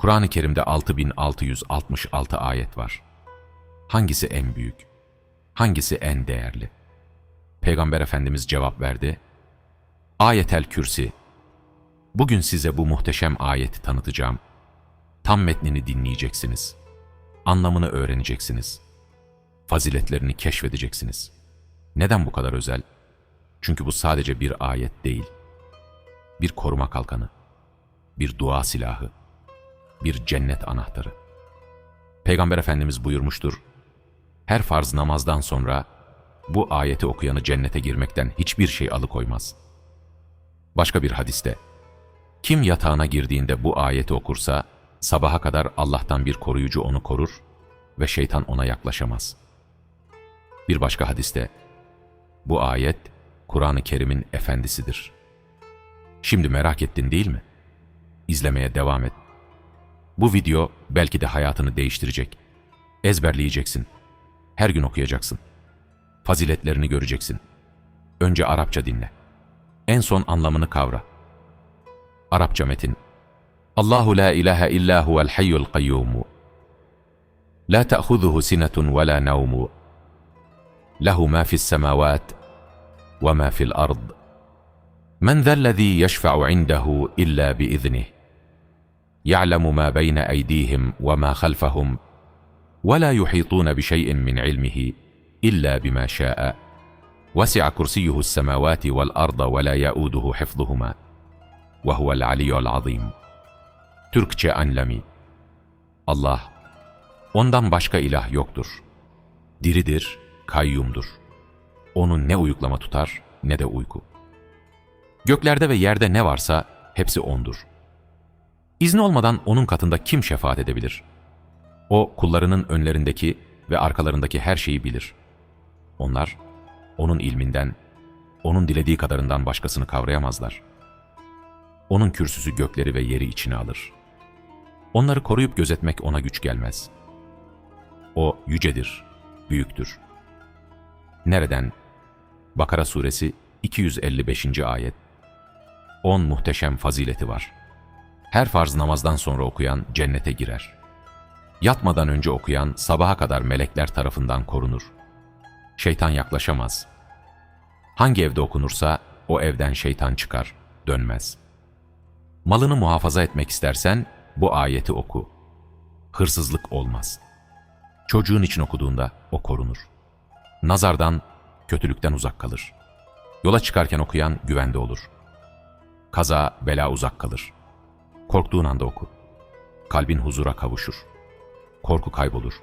Kur'an-ı Kerim'de 6666 ayet var. Hangisi en büyük? Hangisi en değerli? Peygamber Efendimiz cevap verdi. Ayetel Kürsi. Bugün size bu muhteşem ayeti tanıtacağım. Tam metnini dinleyeceksiniz. Anlamını öğreneceksiniz. Faziletlerini keşfedeceksiniz. Neden bu kadar özel? Çünkü bu sadece bir ayet değil. Bir koruma kalkanı. Bir dua silahı. Bir cennet anahtarı. Peygamber Efendimiz buyurmuştur. Her farz namazdan sonra bu ayeti okuyanı cennete girmekten hiçbir şey alıkoymaz. Başka bir hadiste, kim yatağına girdiğinde bu ayeti okursa, sabaha kadar Allah'tan bir koruyucu onu korur ve şeytan ona yaklaşamaz. Bir başka hadiste, bu ayet, Kur'an-ı Kerim'in efendisidir. Şimdi merak ettin değil mi? İzlemeye devam et. Bu video belki de hayatını değiştirecek. Ezberleyeceksin. Her gün okuyacaksın. Faziletlerini göreceksin. Önce Arapça dinle. En son anlamını kavra. Arapça metin. Allahu la ilahe illa huvel hayyul kayyumu. La ta'khuzuhu sinetun ve la nevmu. Lehu ma fis semavat ve ma fil ard. Men zellezî yeşfe'u indehu illa bi iznih. يعلم ما بين ايديهم وما خلفهم ولا يحيطون بشيء من علمه الا بما شاء وسع كرسيه السماوات والارض ولا يئوده حفظهما وهو العلي العظيم Türkçe anlami Allah ondan başka ilah yoktur. Diridir, kayyumdur. Onu ne uyuklama tutar ne de uyku. Göklerde ve yerde ne varsa hepsi O'ndur. İzni olmadan O'nun katında kim şefaat edebilir? O kullarının önlerindeki ve arkalarındaki her şeyi bilir. Onlar O'nun ilminden, O'nun dilediği kadarından başkasını kavrayamazlar. O'nun kürsüsü gökleri ve yeri içine alır. Onları koruyup gözetmek O'na güç gelmez. O yücedir, büyüktür. Nereden? Bakara suresi 255. ayet 10 muhteşem fazileti var. Her farz namazdan sonra okuyan cennete girer. Yatmadan önce okuyan sabaha kadar melekler tarafından korunur. Şeytan yaklaşamaz. Hangi evde okunursa o evden şeytan çıkar, dönmez. Malını muhafaza etmek istersen bu ayeti oku. Hırsızlık olmaz. Çocuğun için okuduğunda o korunur. Nazardan, kötülükten uzak kalır. Yola çıkarken okuyan güvende olur.'' Kaza, bela uzak kalır. Korktuğun anda oku. Kalbin huzura kavuşur. Korku kaybolur.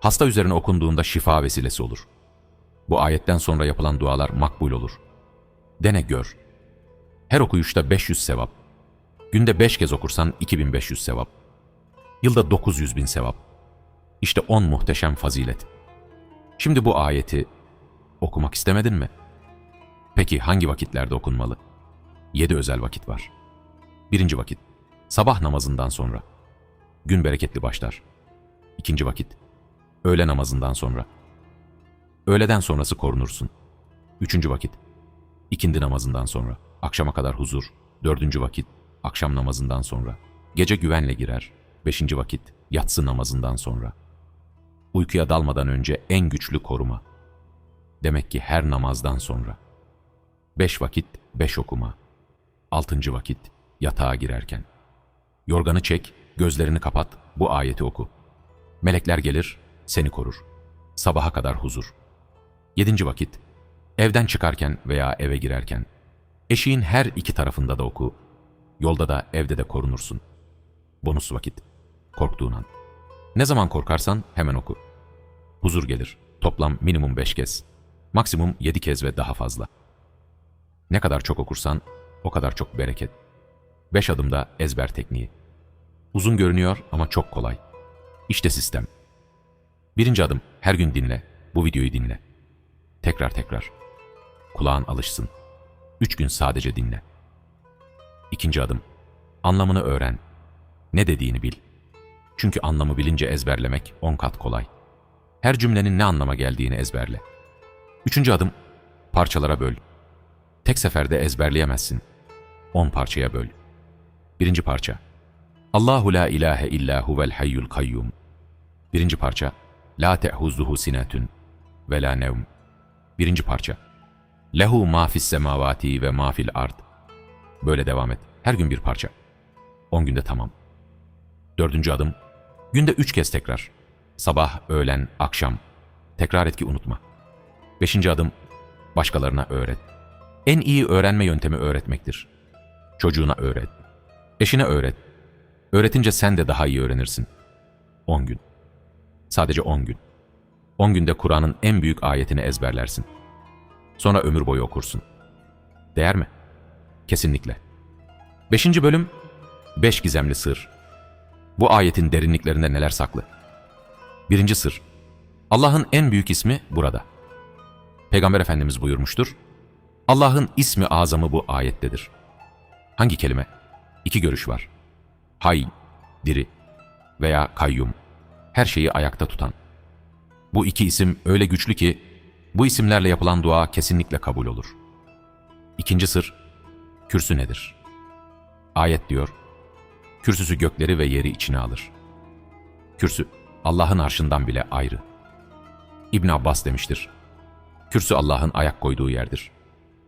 Hasta üzerine okunduğunda şifa vesilesi olur. Bu ayetten sonra yapılan dualar makbul olur. Dene gör. Her okuyuşta 500 sevap. Günde 5 kez okursan 2500 sevap. Yılda 900 bin sevap. İşte 10 muhteşem fazilet. Şimdi bu ayeti okumak istemedin mi? Peki hangi vakitlerde okunmalı? Yedi özel vakit var. Birinci vakit, sabah namazından sonra. Gün bereketli başlar. İkinci vakit, öğle namazından sonra. Öğleden sonrası korunursun. Üçüncü vakit, ikindi namazından sonra. Akşama kadar huzur. Dördüncü vakit, akşam namazından sonra. Gece güvenle girer. Beşinci vakit, yatsı namazından sonra. Uykuya dalmadan önce en güçlü koruma. Demek ki her namazdan sonra. Beş vakit, beş okuma. Altıncı vakit, yatağa girerken. Yorganı çek, gözlerini kapat, bu ayeti oku. Melekler gelir, seni korur. Sabaha kadar huzur. Yedinci vakit, evden çıkarken veya eve girerken. Eşiğin her iki tarafında da oku. Yolda da evde de korunursun. Bonus vakit, korktuğun an. Ne zaman korkarsan hemen oku. Huzur gelir, toplam minimum beş kez. Maksimum yedi kez ve daha fazla. Ne kadar çok okursan o kadar çok bereket. Beş adımda ezber tekniği. Uzun görünüyor ama çok kolay. İşte sistem. Birinci adım, her gün dinle. Bu videoyu dinle. Tekrar tekrar. Kulağın alışsın. Üç gün sadece dinle. İkinci adım, anlamını öğren. Ne dediğini bil. Çünkü anlamı bilince ezberlemek on kat kolay. Her cümlenin ne anlama geldiğini ezberle. Üçüncü adım, parçalara böl. Tek seferde ezberleyemezsin. 10 parçaya böl. Birinci parça. Allahu la ilahe illa huvel hayyul kayyum. Birinci parça. La te'huzzuhu sinetun ve la nevm. Birinci parça. Lehu ma fis semavati ve ma fil ard. Böyle devam et. Her gün bir parça. 10 günde tamam. Dördüncü adım. Günde üç kez tekrar. Sabah, öğlen, akşam. Tekrar et ki unutma. Beşinci adım. Başkalarına öğret. En iyi öğrenme yöntemi öğretmektir. Çocuğuna öğret. Eşine öğret. Öğretince sen de daha iyi öğrenirsin. 10 gün. Sadece 10 gün. 10 günde Kur'an'ın en büyük ayetini ezberlersin. Sonra ömür boyu okursun. Değer mi? Kesinlikle. Beşinci bölüm, Beş Gizemli Sır. Bu ayetin derinliklerinde neler saklı? Birinci sır, Allah'ın en büyük ismi burada. Peygamber Efendimiz buyurmuştur, Allah'ın ismi azamı bu ayettedir. Hangi kelime? İki görüş var. Hay, diri veya kayyum, her şeyi ayakta tutan. Bu iki isim öyle güçlü ki, bu isimlerle yapılan dua kesinlikle kabul olur. İkinci sır, kürsü nedir? Ayet diyor, kürsüsü gökleri ve yeri içine alır. Kürsü, Allah'ın arşından bile ayrı. İbn Abbas demiştir, kürsü Allah'ın ayak koyduğu yerdir.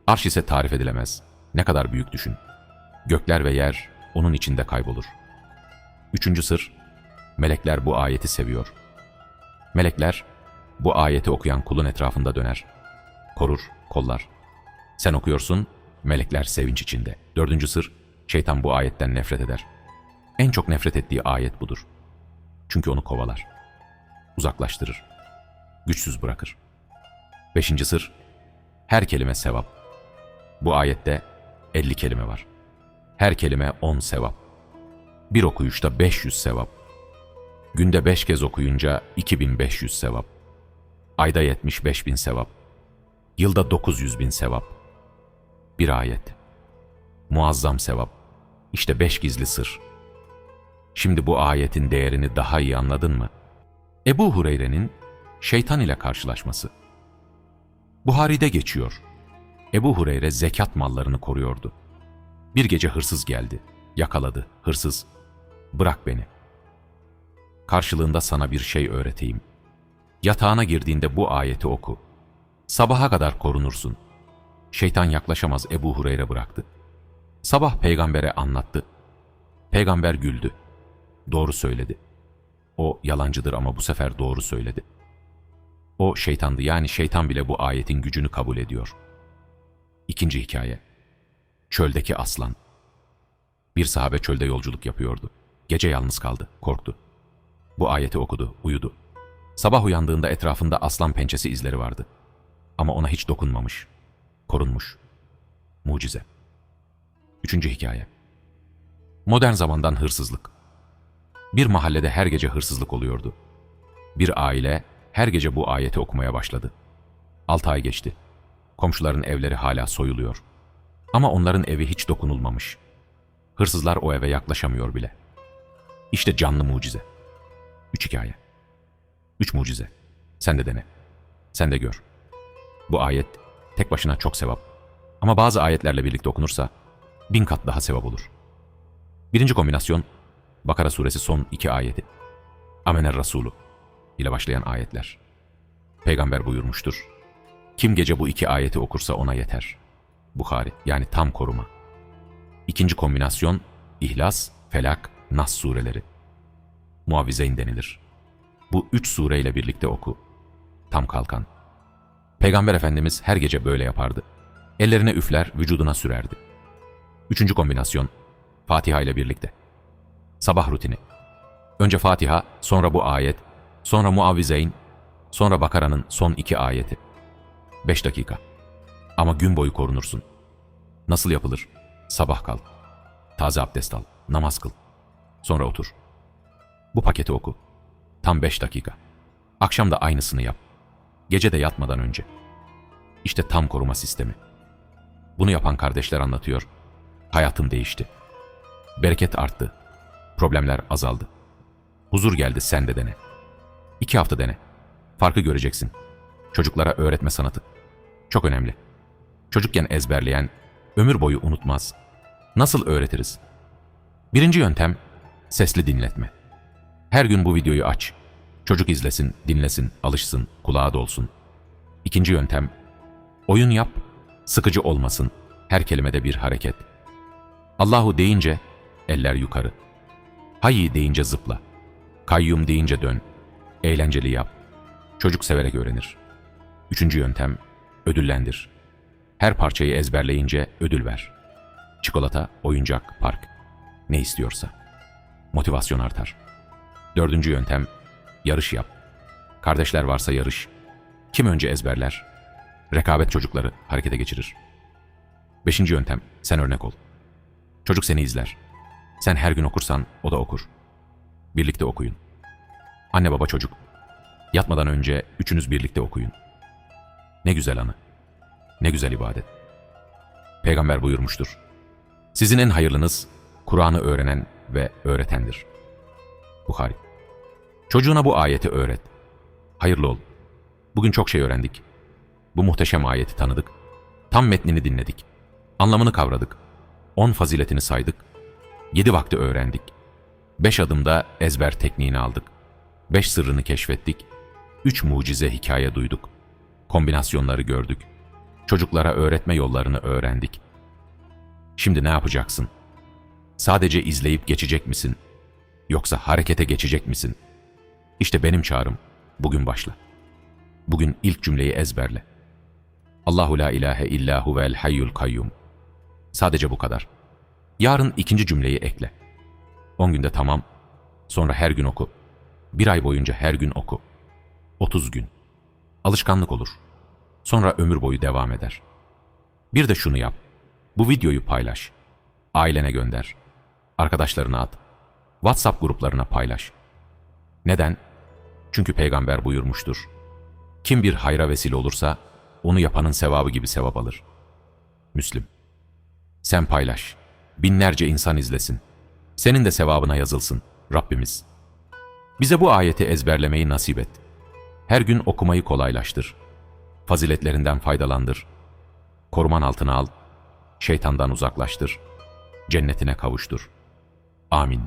Arş ise tarif edilemez. Ne kadar büyük düşün. Gökler ve yer onun içinde kaybolur. Üçüncü sır, melekler bu ayeti seviyor. Melekler, bu ayeti okuyan kulun etrafında döner. Korur, kollar. Sen okuyorsun, melekler sevinç içinde. Dördüncü sır, şeytan bu ayetten nefret eder. En çok nefret ettiği ayet budur. Çünkü onu kovalar. Uzaklaştırır. Güçsüz bırakır. Beşinci sır, her kelime sevap. Bu ayette 50 kelime var. Her kelime 10 sevap. Bir okuyuşta 500 sevap. Günde 5 kez okuyunca 2500 sevap. Ayda 75 bin sevap. Yılda 900 bin sevap. Bir ayet. Muazzam sevap. İşte beş gizli sır. Şimdi bu ayetin değerini daha iyi anladın mı? Ebu Hureyre'nin şeytan ile karşılaşması. Buhari'de geçiyor. Ebu Hureyre zekat mallarını koruyordu. Bir gece hırsız geldi. Yakaladı. Hırsız. Bırak beni. Karşılığında sana bir şey öğreteyim. Yatağına girdiğinde bu ayeti oku. Sabaha kadar korunursun. Şeytan yaklaşamaz Ebu Hureyre bıraktı. Sabah peygambere anlattı. Peygamber güldü. Doğru söyledi. O yalancıdır ama bu sefer doğru söyledi. O şeytandı yani şeytan bile bu ayetin gücünü kabul ediyor. İkinci hikaye. Çöldeki aslan. Bir sahabe çölde yolculuk yapıyordu. Gece yalnız kaldı, korktu. Bu ayeti okudu, uyudu. Sabah uyandığında etrafında aslan pençesi izleri vardı. Ama ona hiç dokunmamış. Korunmuş. Mucize. Üçüncü hikaye. Modern zamandan hırsızlık. Bir mahallede her gece hırsızlık oluyordu. Bir aile her gece bu ayeti okumaya başladı. Altı ay geçti. Komşuların evleri hala soyuluyor. Ama onların evi hiç dokunulmamış. Hırsızlar o eve yaklaşamıyor bile. İşte canlı mucize. Üç hikaye. Üç mucize. Sen de dene. Sen de gör. Bu ayet tek başına çok sevap. Ama bazı ayetlerle birlikte okunursa bin kat daha sevap olur. Birinci kombinasyon Bakara suresi son iki ayeti. Amener Resulü ile başlayan ayetler. Peygamber buyurmuştur. Kim gece bu iki ayeti okursa ona yeter. Bukhari yani tam koruma. İkinci kombinasyon İhlas, Felak, Nas sureleri. Muavizeyn denilir. Bu üç sureyle birlikte oku. Tam kalkan. Peygamber Efendimiz her gece böyle yapardı. Ellerine üfler, vücuduna sürerdi. Üçüncü kombinasyon Fatiha ile birlikte. Sabah rutini. Önce Fatiha, sonra bu ayet, sonra Muavizeyn, sonra Bakara'nın son iki ayeti. Beş dakika. Ama gün boyu korunursun. Nasıl yapılır? Sabah kal. Taze abdest al. Namaz kıl. Sonra otur. Bu paketi oku. Tam beş dakika. Akşam da aynısını yap. Gece de yatmadan önce. İşte tam koruma sistemi. Bunu yapan kardeşler anlatıyor. Hayatım değişti. Bereket arttı. Problemler azaldı. Huzur geldi sen de dene. İki hafta dene. Farkı göreceksin. Çocuklara öğretme sanatı. Çok önemli. Çocukken ezberleyen ömür boyu unutmaz. Nasıl öğretiriz? Birinci yöntem sesli dinletme. Her gün bu videoyu aç. Çocuk izlesin, dinlesin, alışsın, kulağa dolsun. İkinci yöntem, oyun yap, sıkıcı olmasın, her kelimede bir hareket. Allahu deyince eller yukarı. Hayy deyince zıpla. Kayyum deyince dön. Eğlenceli yap. Çocuk severek öğrenir. Üçüncü yöntem, ödüllendir. Her parçayı ezberleyince ödül ver. Çikolata, oyuncak, park. Ne istiyorsa. Motivasyon artar. Dördüncü yöntem, yarış yap. Kardeşler varsa yarış. Kim önce ezberler? Rekabet çocukları harekete geçirir. Beşinci yöntem, sen örnek ol. Çocuk seni izler. Sen her gün okursan o da okur. Birlikte okuyun. Anne baba çocuk. Yatmadan önce üçünüz birlikte okuyun. Ne güzel anı. Ne güzel ibadet. Peygamber buyurmuştur. Sizin en hayırlınız Kur'an'ı öğrenen ve öğretendir. Bukhari. Çocuğuna bu ayeti öğret. Hayırlı ol. Bugün çok şey öğrendik. Bu muhteşem ayeti tanıdık. Tam metnini dinledik. Anlamını kavradık. On faziletini saydık. Yedi vakti öğrendik. Beş adımda ezber tekniğini aldık. Beş sırrını keşfettik. Üç mucize hikaye duyduk. Kombinasyonları gördük. Çocuklara öğretme yollarını öğrendik. Şimdi ne yapacaksın? Sadece izleyip geçecek misin? Yoksa harekete geçecek misin? İşte benim çağrım. Bugün başla. Bugün ilk cümleyi ezberle. Allahu la ilahe illa huvel hayyul kayyum. Sadece bu kadar. Yarın ikinci cümleyi ekle. 10 günde tamam. Sonra her gün oku. Bir ay boyunca her gün oku. 30 gün. Alışkanlık olur. Sonra ömür boyu devam eder. Bir de şunu yap. Bu videoyu paylaş. Ailene gönder. Arkadaşlarına at. WhatsApp gruplarına paylaş. Neden? Çünkü peygamber buyurmuştur. Kim bir hayra vesile olursa onu yapanın sevabı gibi sevap alır. Müslim. Sen paylaş. Binlerce insan izlesin. Senin de sevabına yazılsın Rabbimiz. Bize bu ayeti ezberlemeyi nasip et. Her gün okumayı kolaylaştır. Faziletlerinden faydalandır. Koruman altına al. Şeytandan uzaklaştır. Cennetine kavuştur. Amin.